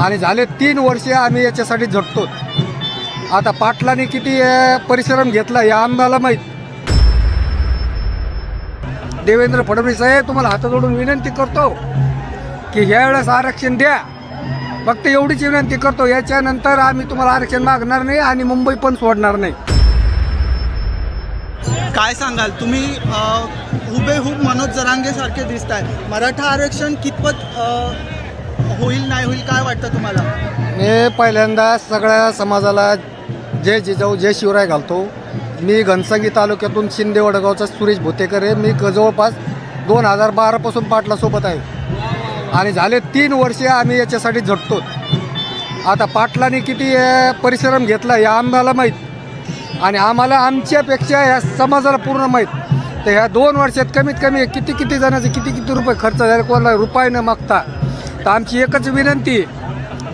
आणि झाले तीन वर्षे आम्ही याच्यासाठी झटतो. आता पाटलांनी किती परिश्रम घेतला या आम्हाला माहीत. देवेंद्र फडणवीस साहेब तुम्हाला हात जोडून विनंती करतो की ह्या वेळेस आरक्षण द्या. फक्त एवढीच विनंती करतो याच्यानंतर आम्ही तुम्हाला आरक्षण मागणार नाही आणि मुंबई पण सोडणार नाही. काय सांगाल? तुम्ही हुबेहूब मनोज जरांगे सारखे दिसत आहे मराठा आरक्षण कितपत होईल नाही होईल काय वाटतं तुम्हाला? मी पहिल्यांदा सगळ्या समाजाला जय जिजाऊ जय शिवराय घालतो. मी घनसंगी तालुक्यातून शिंदे वडगावचा सुरेश भोतेकर आहे. मी क- जवळपास दोन हजार बारापासून पाटलासोबत आहे. आणि झाले तीन वर्षे आम्ही याच्यासाठी झटतो. आता पाटलाने किती परिश्रम घेतला हे आम्हाला माहीत. आणि आम्हाला आमच्यापेक्षा या समाजाला पूर्ण माहीत. तर ह्या दोन वर्षात कमीत कमी किती किती जणांचे किती किती रुपये खर्च झाले कोणाला रुपये न मागता तर आमची एकच विनंती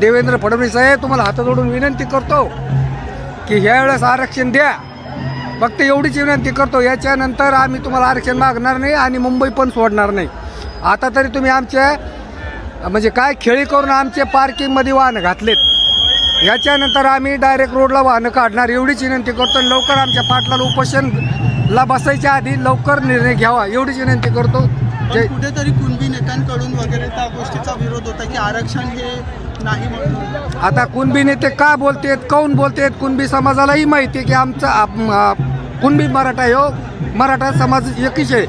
देवेंद्र फडणवीस साहेब तुम्हाला हात जोडून विनंती करतो की ह्या वेळेस आरक्षण द्या. फक्त एवढीच विनंती करतो याच्यानंतर आम्ही तुम्हाला आरक्षण मागणार नाही आणि मुंबई पण सोडणार नाही. आता तरी तुम्ही आमच्या म्हणजे काय खेळी करून आमचे पार्किंगमध्ये वाहनं घातलेत. याच्यानंतर आम्ही डायरेक्ट रोडला वाहनं काढणार एवढीच विनंती करतो. आणि लवकर आमच्या पाटलाला उपोषणला बसायच्या आधी लवकर निर्णय घ्यावा एवढीच विनंती करतो. पण कुठेतरी कुणबी नेत्यांकडून वगैरे त्या गोष्टीचा विरोध होता की आरक्षण हे नाही म्हणून. आता कुणबी नेते का बोलतेत काऊन बोलतेत? कुणबी समाजालाही माहिती आहे की आमचा आप- आ, कुणबी मराठा हो. मराठा समाज एकच आहे.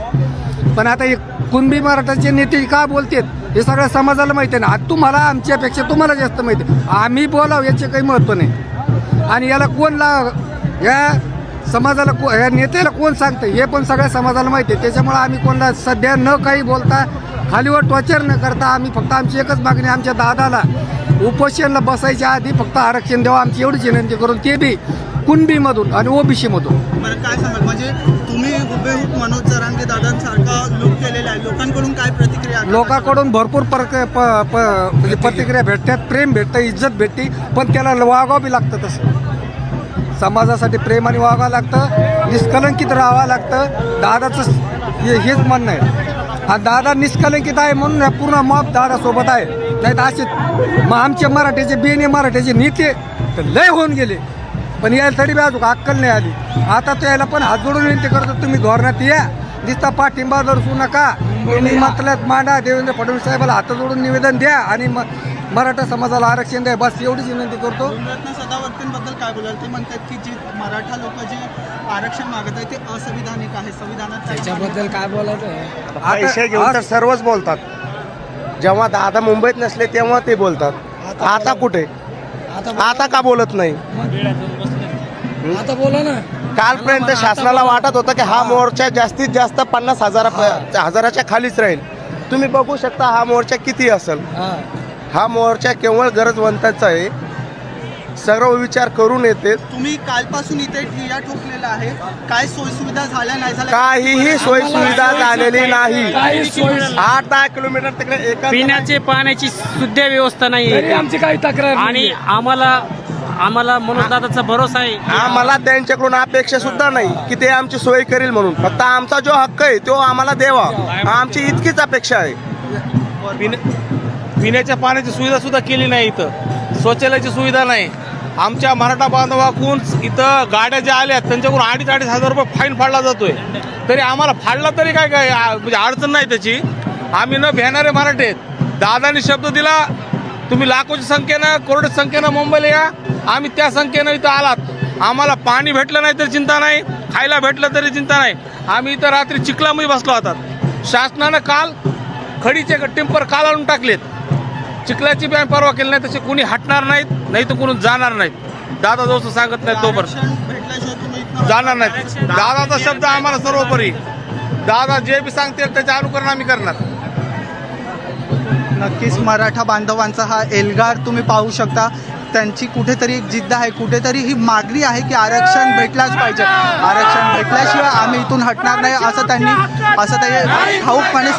पण आता हे कुणबी मराठाचे नेते का बोलतेत? हे सगळ्या समाजाला माहिती आहे ना. आता तुम्हाला आमच्यापेक्षा तुम्हाला जास्त माहिती आहे. आम्ही बोलाव याचे काही महत्त्व नाही. आणि याला कोण ला या समाजाला को या नेत्याला कोण सांगतं? हे पण सगळ्या समाजाला माहिती आहे. त्याच्यामुळे आम्ही कोणाला सध्या न काही बोलता खालीवर टॉर्चर न करता आम्ही फक्त आमची एकच मागणी आमच्या दादाला उपोषणला बसायच्या आधी फक्त आरक्षण द्यावं. आमची एवढीच विनंती करून ते बी कुणबीमधून आणि ओबीसीमधून. बरं काय सांगाल? म्हणजे तुम्ही हुबेहूब मनोज जरांगे दादांसारखा लुक केलेला आहे. लोकांकडून काय प्रतिक्रिया? लोकांकडून भरपूर म्हणजे प्रतिक्रिया भेटतात प्रेम भेटतं इज्जत भेटते पण त्याला वागावं बी लागतं तसं. समाजासाठी प्रेमाने वागावं लागतं निष्कलंकित राहावं लागतं. दादाचं हे हेच म्हणणं आहे. हा दादा निष्कलंकित आहे म्हणून पूर्ण मॉप दादासोबत आहे. नाही तर असे मग आमचे मराठीचे बेने मराठीचे नेते तर लय होऊन गेले. पण यायला तरी बी अजून अक्कल नाही आली. आता तो यायला पण हात जोडून विनंती करतो तुम्ही धोरणात या. दिसता पाठिंबा दर्शवू नका. तुम्ही मतल्यात मांडा देवेंद्र फडणवीस साहेबाला हात जोडून निवेदन द्या आणि मग मराठा समाजाला आरक्षण द्या बस एवढीच विनंती करतो. गुणरत्न सदावर्तींबद्दल काय बोलाल? ते म्हणतात की जी मराठा लोक जे आरक्षण मागत आहेत ते असंविधानिक आहे. संविधानात त्याच्याबद्दल काय बोलायचं पैसे घेऊन तर सर्वच बोलतात. जेव्हा दादा मुंबईत नसले तेव्हा ते बोलतात. आता कुठे? आता का बोलत नाही? आता बोला ना. कालपर्यंत शासनाला वाटत होतं की हा मोर्चा जास्तीत जास्त पन्नास हजारा हजाराच्या खालीच राहील. तुम्ही बघू शकता हा मोर्चा किती असेल. हा मोर्चा केवळ गरजवंताचा आहे. सर्व विचार करून येते. तुम्ही कालपासून इथे ठिया ठोकलेला आहे. काय सोयीसुविधा झाल्या नाही झाल्या? काहीही सोयी सुविधा झालेली नाही. काही सोय आठ दहा किलोमीटर तिकडे एका पिण्याचे पाण्याची सुद्धा व्यवस्था नाही आमची काही तक्रार आणि आम्हाला आम्हाला मनोजदादाचा भरोसा आहे. आम्हाला त्यांच्याकडून अपेक्षा सुद्धा नाही की ते आमची सोय करील म्हणून. फक्त आमचा जो हक्क आहे तो आम्हाला द्यावा. आमची इतकीच अपेक्षा आहे. पिण्याच्या पाण्याची सुविधा सुद्धा केली नाही इथं. शौचालयाची सुविधा नाही. आमच्या मराठा बांधवाकून इथं गाड्या ज्या आल्या त्यांच्याकडून अडीच अडीच हजार रुपये फाईन फाडला जातोय. तरी आम्हाला फाडला तरी काय काय म्हणजे अडचण नाही त्याची. आम्ही न भेणारे मराठे आहेत. दादानी शब्द दिला तुम्ही लाखोच्या संख्येनं करोडच्या संख्येनं मुंबईला या. आम्ही त्या संख्येनं इथं आलात. आम्हाला पाणी भेटलं नाही तरी चिंता नाही खायला भेटलं तरी चिंता नाही. आम्ही इथं रात्री चिखलामध्ये बसलो होतात. शासनानं काल खडीचे टिंपर काल आणून टाकलेत. चिखलाची बी आम्ही परवा केली नाही तसे कोणी हटणार नाहीत नाही तर कोणी जाणार नाहीत. दादा जसं सांगत नाही तोपर्यंत जाणार नाहीत. दादाचा शब्द आम्हाला सर्वोपरी. दादा जे बी सांगतील त्याचे अनुकरण आम्ही करणार. नक्कीच मराठा बांधवांचा हा एल्गार तुम्ही पाहू शकता. त्यांची कुठेतरी एक जिद्द आहे कुठेतरी ही मागणी आहे की आरक्षण भेटलाच पाहिजे. आरक्षण भेटल्याशिवाय आम्ही इथून हटणार नाही असं त्यांनी असं ते ठाऊकपणे